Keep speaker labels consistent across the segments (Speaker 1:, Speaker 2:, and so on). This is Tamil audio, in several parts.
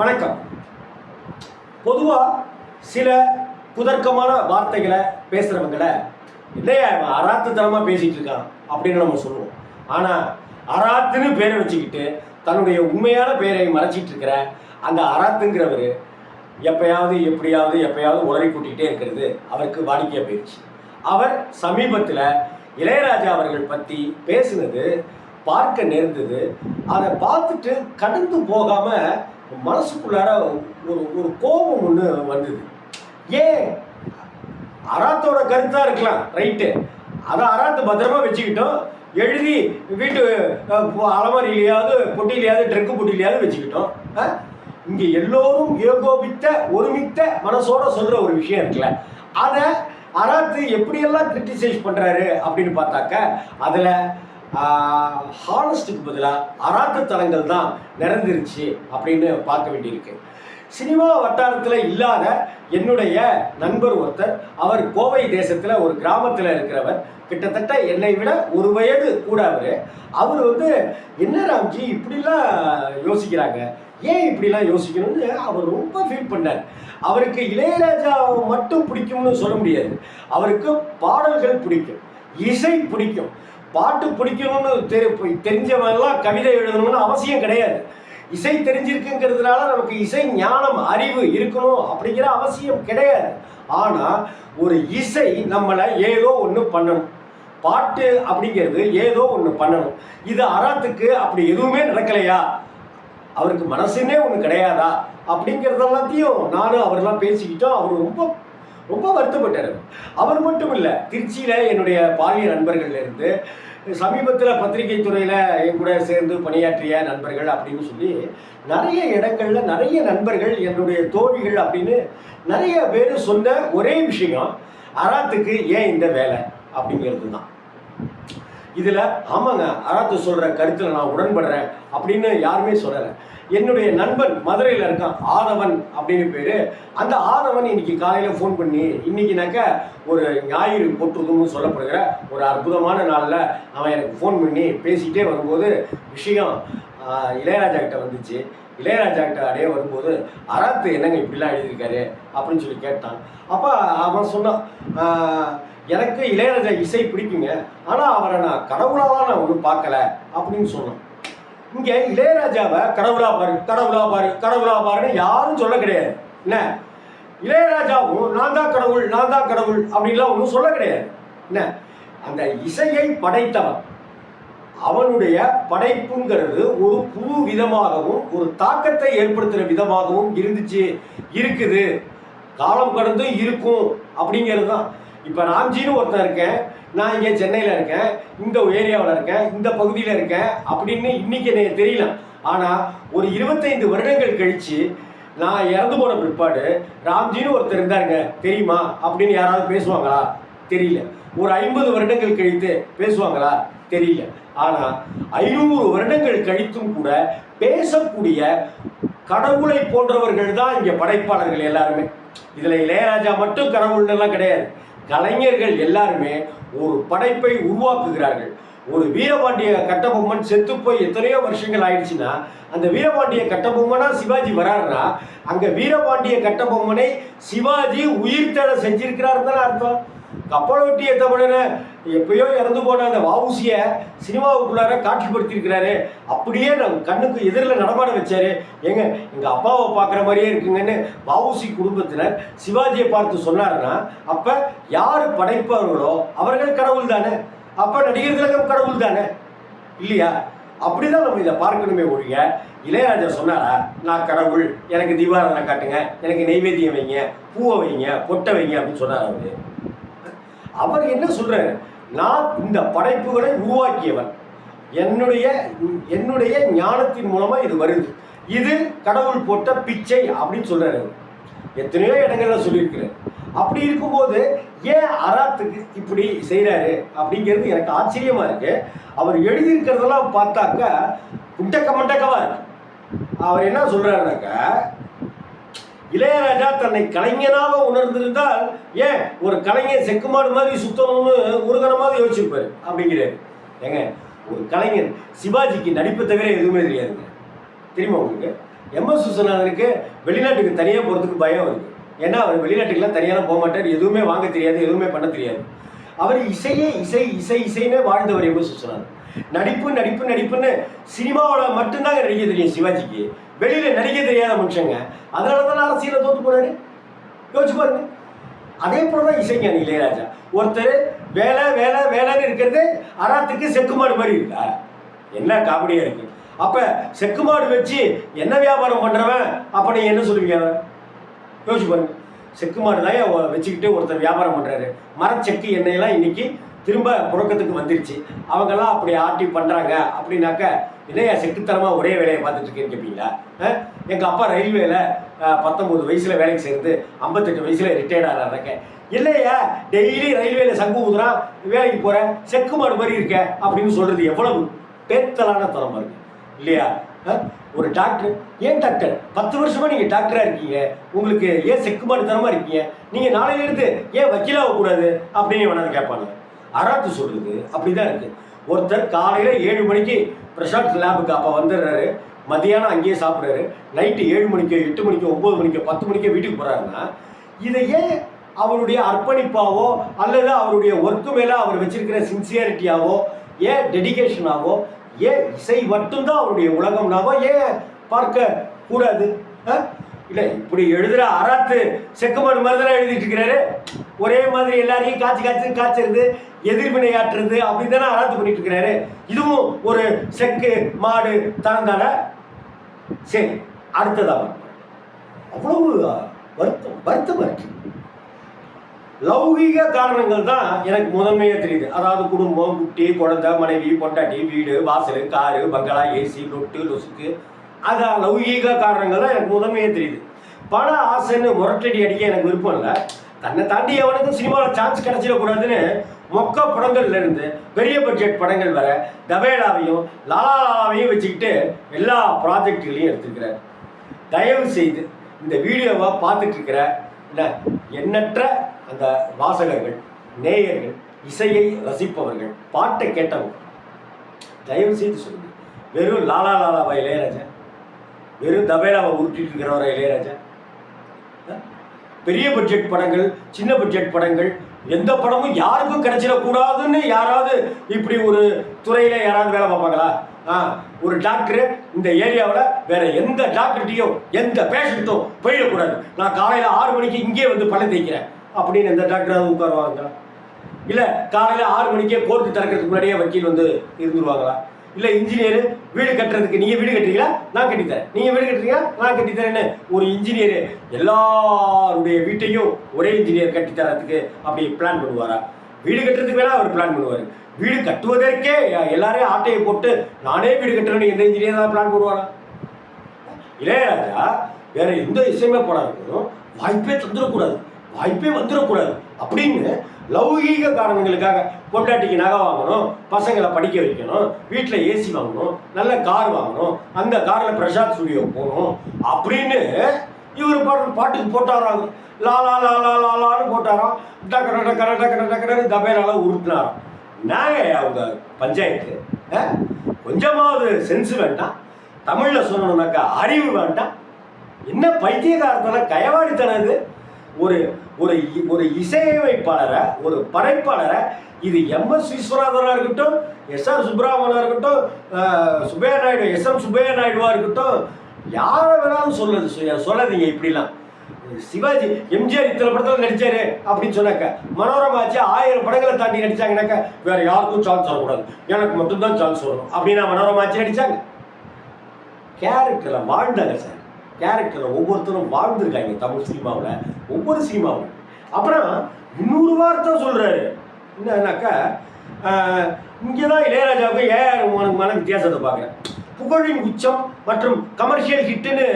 Speaker 1: வணக்கம். பொதுவாக சில குதர்க்கமான வார்த்தைகளை பேசுகிறவங்களை இல்லையா இவன் அராத்துத்தனமாக பேசிகிட்டு இருக்கான் அப்படின்னு நம்ம சொல்லுவோம். ஆனால் அராத்துன்னு பேரை வச்சுக்கிட்டு தன்னுடைய உண்மையான பேரை மறைச்சிட்டு இருக்கிற அந்த அராத்துங்கிறவர் எப்பயாவது எப்படியாவது எப்பயாவது உளறி கூட்டிகிட்டே இருக்கிறது. அவருக்கு வாடிக்கையாக போயிடுச்சு அவர் சமீபத்தில் இளையராஜா அவர்கள் பற்றி பேசினது பார்க்க நேர்ந்தது அதை பார்த்துட்டு கடந்து போகாமல் மனசுக்குள்ளார ஒரு ஒரு கோபம் ஒன்று வந்தது. ஏன்? அராத்தோட கருத்தாக இருக்கலாம் ரைட்டு அதை அராத்து பத்திரமா வச்சுக்கிட்டோம். எழுதி வீட்டு அலமாரியிலையாவது பொட்டியிலையாவது ட்ரக்கு பொட்டியிலையாவது வச்சுக்கிட்டோம். இங்கே எல்லோரும் ஏகோபித்த ஒருமித்த மனசோட சொல்கிற ஒரு விஷயம் இருக்குல்ல. அதை அராத்து எப்படியெல்லாம் கிரிட்டிசைஸ் பண்ணுறாரு அப்படின்னு பார்த்தாக்க அதில் ஹானஸ்டுக்கு பதிலாக அராத்து தலங்கள் தான் நிறந்துருச்சு அப்படின்னு பார்க்க வேண்டியிருக்கு. சினிமா வட்டாரத்தில் இல்லாத என்னுடைய நண்பர் ஒருத்தர் அவர் கோவை தேசத்தில் ஒரு கிராமத்தில் இருக்கிறவர். கிட்டத்தட்ட என்னை விட ஒரு வயது கூட அவர். அவர் வந்து என்ன ராம்ஜி இப்படிலாம் யோசிக்கிறாங்க? ஏன் இப்படிலாம் யோசிக்கணும்னு அவர் ரொம்ப ஃபீல் பண்ணார். அவருக்கு இளையராஜாவை மட்டும் பிடிக்கும்னு சொல்ல முடியாது. அவருக்கு பாடல்கள் பிடிக்கும் இசை பிடிக்கும். பாட்டு பிடிக்கணும்னு தெரி தெரிஞ்சவங்கலாம் கவிதை எழுதணும்னு அவசியம் கிடையாது. இசை தெரிஞ்சிருக்குங்கிறதுனால நமக்கு இசை ஞானம் அறிவு இருக்கணும் அப்படிங்கிற அவசியம் கிடையாது. ஆனால் ஒரு இசை நம்மளை ஏதோ ஒன்று பண்ணணும். பாட்டு அப்படிங்கிறது ஏதோ ஒன்று பண்ணணும். இது அறாத்துக்கு அப்படி எதுவுமே நடக்கலையா? அவருக்கு மனசுன்னே ஒன்று கிடையாதா? அப்படிங்கிறதெல்லாத்தையும் நானும் அவரெல்லாம் பேசிக்கிட்டோம். அவர் ரொம்ப ரொம்ப வருத்தப்பட்டார். அவர் மட்டும் இல்லை திருச்சியில் என்னுடைய பாலிய நண்பர்கள்லேருந்து சமீபத்தில் பத்திரிகை துறையில் என் கூட சேர்ந்து பணியாற்றிய நண்பர்கள் அப்படின்னு சொல்லி நிறைய இடங்கள்ல நிறைய நண்பர்கள் என்னுடைய தோழிகள் அப்படின்னு நிறைய பேர் சொன்ன ஒரே விஷயம் அராத்துக்கு ஏன் இந்த வேலை அப்படிங்கிறது தான் இதில் ஆமாங்க அராத்து சொல்கிற கருத்தில் நான் உடன்படுறேன் அப்படின்னு யாருமே சொல்லலை. என்னுடைய நண்பன் மதுரையில் இருக்கான் ஆதவன் அப்படின்னு பேர். அந்த ஆதவன் இன்னைக்கு காலையில் ஃபோன் பண்ணி இன்னைக்குனாக்க ஒரு ஞாயிறு போட்டிருக்கும்னு சொல்லப்படுகிற ஒரு அற்புதமான நாளில் அவன் எனக்கு ஃபோன் பண்ணி பேசிகிட்டே வரும்போது விஷயம் இளையராஜா கிட்ட வந்துச்சு. இளையராஜா கிட்ட அடைய வரும்போது அராத்து என்னங்க இப்படிலாம் எழுதியிருக்காரு அப்படின்னு சொல்லி கேட்டான். அப்போ அவன் சொன்னான் எனக்கு இளையராஜா இசை பிடிக்குங்க. ஆனால் அவரை நான் கடவுளாக நான் ஒன்றும் பார்க்கல அப்படின்னு சொன்னோம். இங்கே இளையராஜாவை கடவுளாக பாரு கடவுளாக பாரு கடவுளாக பாருன்னு யாரும் சொல்ல கிடையாது. என்ன? இளையராஜாவும் நான் தான் கடவுள் நான் தான் கடவுள் அப்படின்லாம் ஒன்றும் சொல்ல கிடையாது. என்ன? அந்த இசையை படைத்தவன். அவனுடைய படைப்புங்கிறது ஒரு புது விதமாகவும் ஒரு தாக்கத்தை ஏற்படுத்துகிற விதமாகவும் இருந்துச்சு இருக்குது. காலம் கடந்து இருக்கும் அப்படிங்கிறது தான். இப்போ ராம்ஜின்னு ஒருத்தன் இருக்கேன். நான் இங்கே சென்னையில் இருக்கேன். இந்த ஏரியாவில் இருக்கேன். இந்த பகுதியில் இருக்கேன் அப்படின்னு இன்னைக்கு எனக்கு தெரியல. ஆனால் ஒரு இருபத்தைந்து வருடங்கள் கழித்து நான் இறந்து போன பிற்பாடு ராம்ஜின்னு ஒருத்தர் இருந்தாருங்க. தெரியுமா? அப்படின்னு யாராவது பேசுவாங்களா? தெரியல. ஒரு ஐம்பது வருடங்கள் கழித்து பேசுவாங்களா? தெரியல. ஆனால் ஐநூறு வருடங்கள் கழித்தும் கூட பேசக்கூடிய கடவுளை போன்றவர்கள் தான் இங்கே படைப்பாளர்கள் எல்லாருமே. இதில் இளையராஜா மட்டும் கடவுள்லாம் கிடையாது. கலைஞர்கள் எல்லாருமே ஒரு படைப்பை உருவாக்குகிறார்கள். ஒரு வீரபாண்டிய கட்டபொம்மன் செத்து போய் எத்தனையோ வருஷங்கள் ஆயிடுச்சுன்னா அந்த வீரபாண்டிய கட்டபொம்மனா சிவாஜி வராருன்னா அங்க வீரபாண்டிய கட்டபொம்மனை சிவாஜி உயிர்த்தெழ செஞ்சிருக்கிறார் தானே அர்த்தம். கப்பலோட்டிய தமிழனை எப்பயோ இறந்து போன அந்த வாவுசிய சினிமாவுக்குள்ளார காட்சிப்படுத்தியிருக்கிறாரு. அப்படியே நம்ம கண்ணுக்கு எதிரில் நடமாட வச்சாரு. ஏங்க எங்க அப்பாவை பார்க்குற மாதிரியே இருக்குங்கன்னு வாவுசி குடும்பத்தினர் சிவாஜியை பார்த்து சொன்னாருன்னா அப்ப யார் படைப்பவர்களோ அவர்கள் கடவுள் தானே அப்ப நடிகர் திலகம் கடவுள் தானே இல்லையா? அப்படிதான் நம்ம இதை பார்க்கணுமே ஒழிய இளையராஜா சொன்னாரா நான் கடவுள் எனக்கு தீபாராதனை காட்டுங்க எனக்கு நெய்வேத்தியம் வைங்க பூவை வைங்க பொட்டை வைங்க அப்படின்னு சொன்னார் அவரு. அவர் என்ன சொல்றாரு? நான் இந்த படைப்புகளை உருவாக்கியவன். என்னுடைய என்னுடைய ஞானத்தின் மூலமாக இது வருது. இது கடவுள் போட்ட பிச்சை அப்படின்னு சொல்றாரு எத்தனையோ இடங்கள்ல சொல்லியிருக்கிறார். அப்படி இருக்கும்போது ஏன் அராத்துக்கு இப்படி செய்கிறாரு அப்படிங்கிறது எனக்கு ஆச்சரியமாக இருக்கு. அவர் எழுதியிருக்கிறதெல்லாம் பார்த்தாக்கா குண்டக்க மண்டக்கமாக இருக்கு. அவர் என்ன சொல்கிறாருனாக்கா இளையராஜா தன்னை கலைஞனாக உணர்ந்திருந்தால் ஏன் ஒரு கலைஞர் செக்குமாடு மாதிரி சுத்தணும்னு ஒரு யோசிச்சிருப்பாரு? அப்படிங்கிறாரு. ஏங்க ஒரு கலைஞர் சிவாஜிக்கு நடிப்பு தவிர எதுவுமே தெரியாதுங்க. தெரியுமா உங்களுக்கு? எம்எஸ் விஸ்வநாதனுக்கு வெளிநாட்டுக்கு தனியாக போகிறதுக்கு பயம் இருக்குது ஏன்னா அவர் வெளிநாட்டுக்கெல்லாம் தனியாக போக மாட்டார். எதுவுமே வாங்க தெரியாது எதுவுமே பண்ண தெரியாது. அவர் இசையே இசை இசை இசைன்னு வாழ்ந்தவர் எம்எஸ் விஸ்வநாதன் நடிப்பு நடிப்பு நடிப்புன்னு சினிமாவில் மட்டும்தாங்க நடிக்க தெரியும் சிவாஜிக்கு. வெளியில் நடிக்க தெரியாத மனுஷங்க. அதனால தான் அரசியலில் தோற்று போனாரு யோசிச்சு பாருங்க. அதே போல தான் இசைஞானி இளையராஜா. ஒருத்தர் வேலை வேலை வேலைன்னு இருக்கிறது அராத்துக்கு செக்குமாடு மாதிரி இருக்கா? என்ன காமெடியாக இருக்கு. அப்போ செக்குமாடு வச்சு என்ன வியாபாரம் பண்ணுறவன் அப்போ நீங்க என்ன சொல்லுவீங்க யோசிச்சு பாருங்க. செக்குமாடு தான் வச்சுக்கிட்டு ஒருத்தர் வியாபாரம் பண்ணுறாரு மரச்செக்கு எண்ணெயெல்லாம் இன்னைக்கு திரும்ப புழக்கத்துக்கு வந்துருச்சு. அவங்கெல்லாம் அப்படி ஆட்டி பண்ணுறாங்க அப்படின்னாக்க இல்லையா செட்டுத்தனமாக ஒரே வேலையை பார்த்துட்டுருக்கேன்னு கேட்பீங்களா எங்கள் அப்பா ரயில்வேல பத்தொம்போது வயசில் வேலைக்கு சேர்ந்து ஐம்பத்தெட்டு வயசில் ரிட்டையர்ட் ஆகிறாங்க இல்லையா டெய்லி ரயில்வேல சங்கு ஊதுறான் வேலைக்கு போகிறேன் செக்கு மாடு மாதிரி இருக்க அப்படின்னு சொல்கிறது எவ்வளவு பேத்தலான தரம் இருக்கு இல்லையா? ஒரு டாக்டர் ஏன் டாக்டர்? பத்து வருஷமா நீங்க டாக்டரா இருக்கீங்க. உங்களுக்கு ஏன் செக்குமாடு தரமா இருக்கீங்க? நீங்க நாளையிலேருந்து ஏன் வக்கீலாக கூடாது அப்படின்னு வேணாலும் கேட்பாங்க அராத்து சொல்லுது அப்படிதான் இருக்கு. ஒருத்தர் காலையில ஏழு மணிக்கு பிரசாத் லேபுக்கு அப்ப வந்துடுறாரு. மதியானம் அங்கேயே சாப்பிட்றாரு. நைட்டு ஏழு மணிக்கோ எட்டு மணிக்கோ ஒன்பது மணிக்கோ பத்து மணிக்கோ வீட்டுக்கு போறாருன்னா இதை ஏன் அவருடைய அர்ப்பணிப்பாவோ அல்லது அவருடைய ஒர்க்கு மேல அவர் வச்சிருக்கிற சின்சியாரிட்டியாவோ ஏன் டெடிகேஷனாவோ ஏன் இசை மட்டும்தான் அவருடைய உலகம்னாவோ ஏன் பார்க்க கூடாது? இல்லை இப்படி எழுதுற அராத்து செக்குமாடு மாதிரி தானே எழுதிட்டு இருக்கிறாரு. ஒரே மாதிரி எல்லாரையும் காய்ச்சி காய்ச்சி காய்ச்சறது எதிர்வினையாற்றுறது அப்படி தானே ஆராய்ச்சி பண்ணிட்டு இருக்கிறாரு. இதுவும் ஒரு செக்கு மாடு தாந்தான சரி அடுத்ததாக அவ்வளவு வருத்தம் வருத்தம் இருக்கு. லௌகீக காரணங்கள் தான் எனக்கு முதன்மையாக தெரியுது. அதாவது குடும்பம் குட்டி குழந்தை மனைவி பொண்டாட்டி வீடு வாசல் காரு பங்களா ஏசி லொட்டு லொசுக்கு. அதான் லௌகீக காரணங்கள் தான் எனக்கு முதன்மையாக தெரியுது. பண ஆசைன்னு முரட்டடி அடிக்க எனக்கு விருப்பம் இல்லை. தன்னை தாண்டி எவனுக்கும் சினிமாவில் சான்ஸ் கிடைச்சிடக்கூடாதுன்னு மொக்க படங்கள்லேருந்து பெரிய பட்ஜெட் படங்கள் வர தபேலாவையும் லாலாலாவையும் வச்சுக்கிட்டு எல்லா ப்ராஜெக்டுகளையும் எடுத்துக்கிறார் தயவு செய்து இந்த வீடியோவை பார்த்துட்ருக்கிற இல்லை என்ன எண்ணற்ற அந்த வாசகர்கள் நேயர்கள் இசையை ரசிப்பவர்கள் பாட்டை கேட்டவங்க தயவு செய்து சொல்லுங்கள் வெறும் லாலா லாலாவா இளையராஜா. வெறும் தபேலாவை உருட்டிட்டு இருக்கிறவரை இளையராஜா. பெரிய பட்ஜெட் படங்கள் சின்ன பட்ஜெட் படங்கள் எந்த படமும் யாருக்கும் கிடைச்சிடக்கூடாதுன்னு யாராவது இப்படி ஒரு துறையில் யாராவது வேலை பார்ப்பாங்களா? ஆ ஒரு டாக்டர் இந்த ஏரியாவில் வேற எந்த டாக்டர்கிட்டையும் எந்த பேஷண்ட்டும் போயிடக்கூடாது. நான் காலையில் ஆறு மணிக்கு இங்கே வந்து பள்ளம் தேய்க்கிறேன். அப்படின்னு எந்த டாக்டராவது உட்காருவாங்களா? இல்லை காலையில் ஆறு மணிக்கே கோர்ட்டு திறக்கிறதுக்கு முன்னாடியே வக்கீல் வந்து இருந்துருவாங்களா? இல்லை இன்ஜினியர் வீடு கட்டுறதுக்கு நீங்கள் வீடு கட்டுறீங்களா? நான் கட்டித்தரேன் நீங்கள் வீடு கட்டுறீங்களா? நான் கட்டித்தரேன்னு ஒரு இன்ஜினியர் எல்லாருடைய வீட்டையும் ஒரே இன்ஜினியர் கட்டித்தரத்துக்கு அப்படி பிளான் பண்ணுவாரா? வீடு கட்டுறதுக்கு வேணா அவர் பிளான் பண்ணுவார். வீடு கட்டுவதற்கே எல்லாரையும் ஆட்டையை போட்டு நானே வீடு கட்டுறேன்னு எந்த இன்ஜினியர் தான் பிளான் பண்ணுவாரா? இளையராஜா வேற எந்த இசையமைப்பாளருக்கும் வாய்ப்பே தந்துடக்கூடாது. வாய்ப்பே வந்துடக்கூடாது. அப்படின்னு லௌகீக காரணங்களுக்காக பொண்டாட்டிக்கு நகை வாங்கணும் பசங்களை படிக்க வைக்கணும் வீட்டில் ஏசி வாங்கணும் நல்ல கார் வாங்கணும் அந்த காரில் பிரசாத் ஸ்டுடியோ போகணும் அப்படின்னு இவர் பாட்டு பாட்டுக்கு போட்டாராங்க லா லா லாலான்னு லான்னு போட்டாராம். டக்கர டக்கர டக்கர டக்கரன்னு தபேலால உருட்டினாராம். நாங்க அவங்க பஞ்சாயத்து ஆ? கொஞ்சமாவது சென்ஸ் வேண்டாம். தமிழில் சொல்லணும்னாக்கா அறிவு வேண்டாம். என்ன பைத்தியகாரத்தனம் கயவாடித்தனம் இது? ஒரு ஒரு இ- ஒரு இசையமைப்பாளரை ஒரு படைப்பாளரை இது எம்எஸ் விஸ்வநாதனாக இருக்கட்டும் எஸ் ஆர் சுப்ரமணியாக இருக்கட்டும் சுபையா நாயுடு எஸ் எம் சுப்பையா நாயுடுவா இருக்கட்டும் யாரை வேணாலும் சொல்லுது சொல்லாதீங்க இப்படிலாம். சிவாஜி எம்ஜிஆர் இத்தனை படத்தில் நடிச்சாரு அப்படின்னு சொன்னாக்க மனோரமாச்சு ஆயிரம் படங்களை தாண்டி நடிச்சாங்கனாக்க வேற யாருக்கும் சான்ஸ் வரக்கூடாது எனக்கு மட்டும்தான் சான்ஸ் வரும் அப்படின்னா மனோரமாச்சு நடிச்சாங்க. கேரக்டரில் வாழ்ந்தாங்க சார். கேரக்டரில் ஒவ்வொருத்தரும் வாழ்ந்துருக்காங்க தமிழ் சினிமாவில் ஒவ்வொரு சினிமாவும். அப்புறம் இன்னொரு வார்த்தை சொல்கிறாரு என்னன்னாக்கா இங்கே தான் இளையராஜாவுக்கு ஏஆர் மன வித்தியாசத்தை பார்க்குறேன். புகழின் உச்சம் மற்றும் கமர்ஷியல் ஹிட்டுன்னு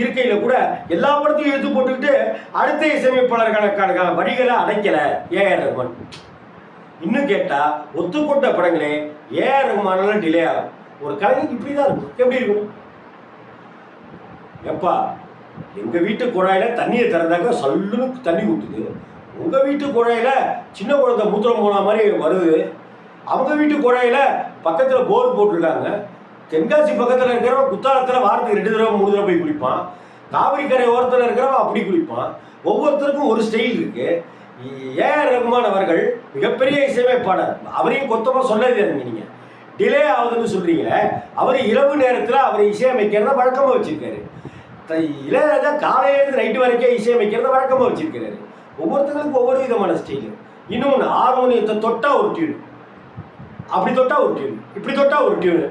Speaker 1: இருக்கையில் கூட எல்லா படத்தையும் எடுத்து போட்டுக்கிட்டு அடுத்த இசையமைப்பாளர்களுக்கான வழிகளை அடைக்கலை ஏஆர் ரகுமான். இன்னும் கேட்டால் ஒத்துக்கொண்ட படங்களே ஏஆர் ரகுமானெல்லாம் டிலே ஆகும். ஒரு கலைஞர் இப்படி தான் இருக்கும். எப்படி இருக்கும்? எப்பா எங்கள் வீட்டு குழாயில் தண்ணியை திறந்தாக்க சல்லுன்னு தண்ணி ஊற்றுது உங்கள் வீட்டு குழாயில் சின்ன குழந்தை மூத்திரம் போன மாதிரி வருது. அவங்க வீட்டு குழாயில் பக்கத்தில் போர் போட்டிருக்காங்க. தென்காசி பக்கத்தில் இருக்கிறவன் குத்தாலத்தில் வாரத்துக்கு ரெண்டு தடவை மூணு தடவை போய் குளிப்பான். காவிரி கரை ஓரத்தில் இருக்கிறவன் அப்படி குளிப்பான். ஒவ்வொருத்தருக்கும் ஒரு ஸ்டைல் இருக்கு. ஏஆர் ரகுமான் அவர்கள் மிகப்பெரிய இசையமைப்பாளர். அவரையும் கொத்தமாக சொல்லவே நீங்க? டிலே ஆகுதுன்னு சொல்றீங்களே அவர் இரவு நேரத்தில் அவர் இசையமைக்கிறத வழக்கமாக வச்சிருக்காரு. இளையராஜா காலையிலேருந்து நைட்டு வரைக்கும் இசையமைக்கிறத வழக்கமாக வச்சிருக்கிறாரு. ஒவ்வொருத்தங்களுக்கும் ஒவ்வொரு விதமான ஸ்டைலு இன்னொன்று ஹார்மோனியத்தை தொட்டால் ஒரு டியூன் அப்படி தொட்டால் ஒரு டியூன் இப்படி தொட்டால் ஒரு டியூன்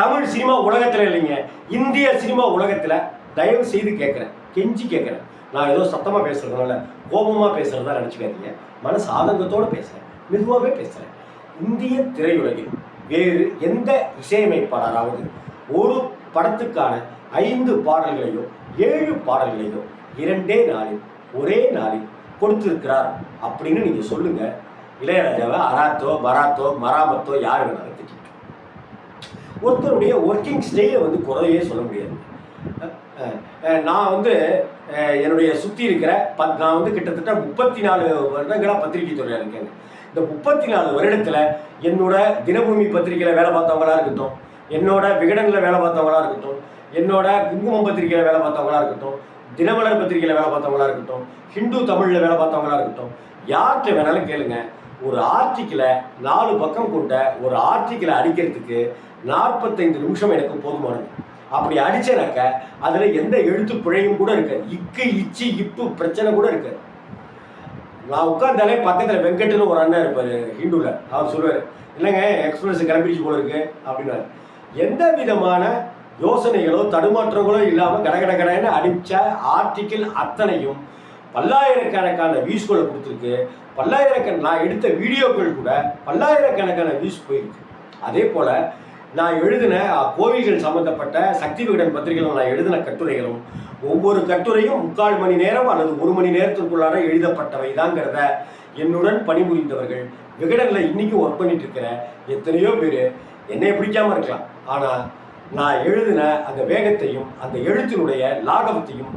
Speaker 1: தமிழ் சினிமா உலகத்தில் இல்லைங்க. இந்திய சினிமா உலகத்தில் தயவு செய்து கேட்குறேன் கெஞ்சி கேட்குறேன் நான் ஏதோ சத்தமாக பேசுகிறதுனால கோபமாக பேசுகிறதா நினச்சிக்காதீங்க. மனசு ஆதங்கத்தோடு பேசுகிறேன் மெதுவாகவே பேசுகிறேன் இந்திய திரையுலகில் வேறு எந்த இசையமைப்பாளராவது ஒரு படத்துக்கான ஐந்து பாடல்களையோ ஏழு பாடல்களையோ இரண்டே நாளில் ஒரே நாளில் கொடுத்திருக்கிறார். அப்படின்னு நீங்கள் சொல்லுங்கள் இளையராஜாவை அராத்தோ பராத்தோ மராமத்தோ யார் வேணாலும் திட்டிட்டு ஒருத்தருடைய ஒர்க்கிங் ஸ்டைலை வந்து குறையே சொல்ல முடியாது. நான் வந்து என்னுடைய சுற்றி இருக்கிற பத் நான் வந்து கிட்டத்தட்ட முப்பத்தி நாலு வருடங்களாக பத்திரிகை துறையாக இருக்கேன் இந்த முப்பத்தி நாலு வருடத்தில் என்னோட தினபூமி பத்திரிகையில் வேலை பார்த்தவங்களா இருக்கட்டும் என்னோட விகடனில் வேலை பார்த்தவங்களா இருக்கட்டும் என்னோட குங்குமம் பத்திரிகையில் வேலை பார்த்தவங்களா இருக்கட்டும் தினமலர் பத்திரிகையில் வேலை பார்த்தவங்களா இருக்கட்டும் ஹிந்து தமிழில் வேலை பார்த்தவங்களா இருக்கட்டும் யார்கிட்ட வேணாலும் கேளுங்க. ஒரு ஆர்டிக்கிளை நாலு பக்கம் கொண்ட ஒரு ஆர்டிக்கிளை அடிக்கிறதுக்கு நாற்பத்தைந்து நிமிஷம் எனக்கு போதுமானது. அப்படி அடிச்சேனாக்க அதில் எந்த எழுத்து பிழையும் கூட இருக்காது. இக்கு இச்சு இப்பு பிரச்சனை கூட இருக்காது. நான் உட்காந்தாலே பக்கத்தில் வெங்கட்னு ஒரு அண்ணன் இருப்பார் ஹிந்துவில் அவர் சொல்லுவார் இல்லைங்க எக்ஸ்பிரஸ் கிளம்பிடுச்சு போல இருக்கு அப்படின்னாரு. எந்த விதமான யோசனைகளோ தடுமாற்றங்களோ இல்லாமல் கடகட கட கடன்னு அடித்த ஆர்டிக்கிள் அத்தனையும் பல்லாயிரக்கணக்கான வியூஸ்களை கொடுத்துருக்கு. பல்லாயிரக்கண நான் எடுத்த வீடியோக்கள் கூட பல்லாயிரக்கணக்கான வியூஸ் போயிருக்கு. அதே போல் நான் எழுதின கோவில்கள் சம்மந்தப்பட்ட சக்தி விகடன் பத்திரிகையில் நான் எழுதின கட்டுரைகளும் ஒவ்வொரு கட்டுரையும் முக்கால் மணி நேரம் அல்லது ஒரு மணி நேரத்திற்குள்ளார எழுதப்பட்டவை தாங்கிறத என்னுடன் பணிபுரிந்தவர்கள் விகடனில் இன்னைக்கும் ஒர்க் பண்ணிட்டு இருக்கிற எத்தனையோ பேர் என்னை பிடிக்காம இருக்கலாம். ஆனால் நான் எழுதின அந்த வேகத்தையும் அந்த எழுத்தினுடைய லாகவத்தையும்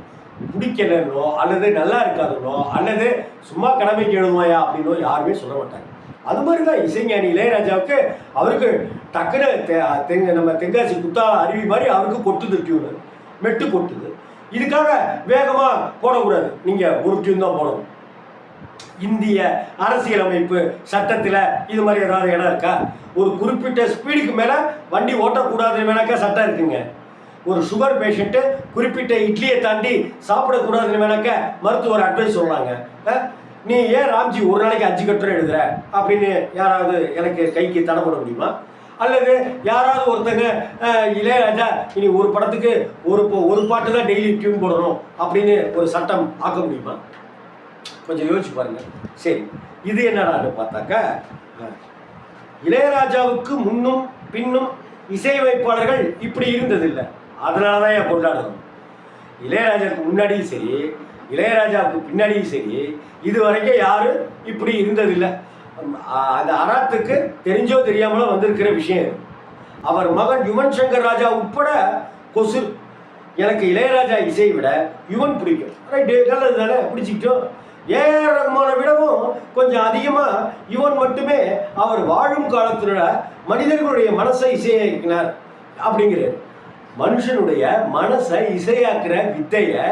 Speaker 1: பிடிக்கலன்னோ அல்லது நல்லா இருக்காதுன்னோ அல்லது சும்மா கடமைக்கு எழுதுவாயா அப்படின்னோ யாருமே சொல்ல மாட்டாங்க. அது மாதிரி தான் இசைஞானி இளையராஜாவுக்கு அவருக்கு டக்குனு தெ- தெங்க நம்ம தென்காசி குத்தா அருவி மாதிரி அவருக்கு கொட்டுது டியூனு மெட்டு கொட்டுது. இதுக்காக வேகமாக போடக்கூடாது. நீங்கள் ஒரு டியூன் தான் போடணும். இந்திய அரசியலமைப்பு சட்டத்தில் இது மாதிரி ஏதாவது இடம் இருக்கா? ஒரு குறிப்பிட்ட ஸ்பீடுக்கு மேலே வண்டி ஓட்டக்கூடாதுன்னு வேணாக்கா சட்டம் இருக்குங்க. ஒரு சுகர் பேஷண்ட்டு குறிப்பிட்ட இட்லியை தாண்டி சாப்பிடக்கூடாதுன்னு வேணாக்க மருத்துவர் அட்வைஸ் சொல்கிறாங்க நீ ஏன் ராம்ஜி ஒரு நாளைக்கு அஞ்சு கட்டுரை எழுதுற? அப்படின்னு யாராவது எனக்கு கைக்கு தடை போட முடியுமா? அல்லது யாராவது ஒருத்தங்க அஹ், இளையராஜா இனி ஒரு படத்துக்கு ஒரு ஒரு பாட்டு தான் டெய்லி டியூன் போடணும் அப்படின்னு ஒரு சட்டம் ஆக்க முடியுமா? கொஞ்சம் யோசிச்சு பாருங்க. சரி இது என்னடான்னு பார்த்தாக்கா இளையராஜாவுக்கு முன்னும் பின்னும் இசையமைப்பாளர்கள் இப்படி இருந்ததில்லை. அதனால தான் ஏன் கொண்டாடுறோம் இளையராஜாவுக்கு முன்னாடியும் சரி இளையராஜாவுக்கு பின்னாடியும் சரி இது வரைக்கும் யாரும் இப்படி இருந்ததில்லை. அந்த அராத்துக்கு தெரிஞ்சோ தெரியாமலோ வந்திருக்கிற விஷயம் அவர் மகன் யுவன் சங்கர் ராஜா உட்பட கொசு. எனக்கு இளையராஜா இசையை விட யுவன் பிடிக்கும். ரைட்டு நல்லது தானே பிடிச்சிக்கிட்டோம். ஏஆர் ரகுமானை விடவும் கொஞ்சம் அதிகமாக இவன் மட்டுமே அவர் வாழும் காலத்தினோட மனிதர்களுடைய மனசை இசையாக்கினார் அப்படிங்கிறார். மனுஷனுடைய மனசை இசையாக்குற வித்தையை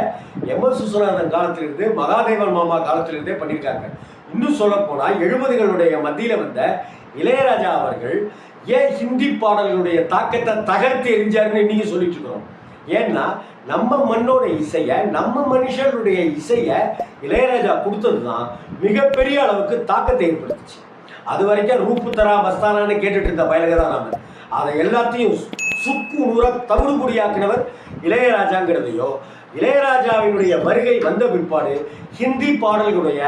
Speaker 1: எம் எஸ் விஸ்வநாதன் காலத்திலிருந்து மகாதேவன் மாமா காலத்திலிருந்தே பண்ணியிருக்காங்க. இன்னும் சொல்ல போனால் எழுபதுகளுடைய மத்தியில் வந்த இளையராஜா அவர்கள் ஏன் ஹிந்தி பாடல்களுடைய தாக்கத்தை தகர்த்து எரிஞ்சாருன்னு இன்னைக்கு சொல்லிட்டு இருக்கிறோம் ஏன்னா நம்ம மண்ணோட இசையை நம்ம மனுஷனுடைய இசையை இளையராஜா கொடுத்தது தான் மிகப்பெரிய அளவுக்கு தாக்கத்தை ஏற்படுத்துச்சு. அது வரைக்கும் ரூப்பு தரா மஸ்தானான்னு கேட்டுட்டு இருந்த பயலக தான் அதை எல்லாத்தையும் சு- சுக்கு நூற தவிடுபடியாக்கினவர் இளையராஜாங்கிறதையோ இளையராஜாவினுடைய வருகை வந்த பிற்பாடு ஹிந்தி பாடல்களுடைய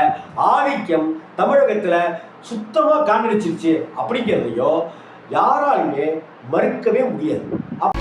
Speaker 1: ஆதிக்கம் தமிழகத்தில் சுத்தமாக காண்பிடிச்சிருச்சு அப்படிங்கிறதையோ யாராலுமே மறுக்கவே முடியாது. அப்